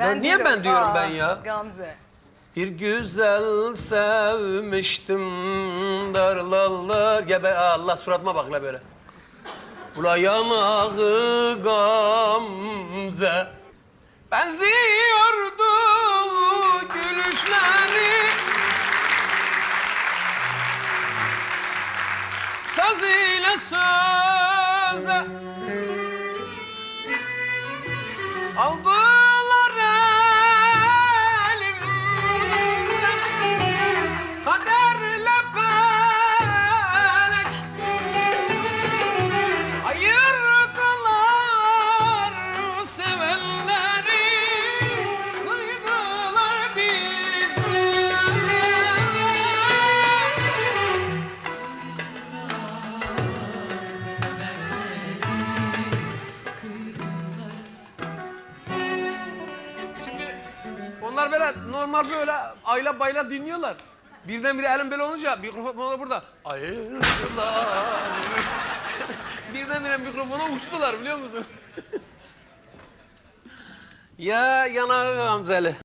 Ben niye ben diyorum Aa, ben ya? Gamze. Bir güzel sevmiştim darlallar. Gebe Allah suratıma bak la böyle. Ula yanağı gamze Benziyordu gülüşleri Saz ile söze Aldılar onlar böyle normal böyle ayla bayla dinliyorlar. Birdenbire elim böyle olunca mikrofon da burada. Ayırdılar. Birdenbire mikrofona uçtular biliyor musun? ya yana Gamzeli.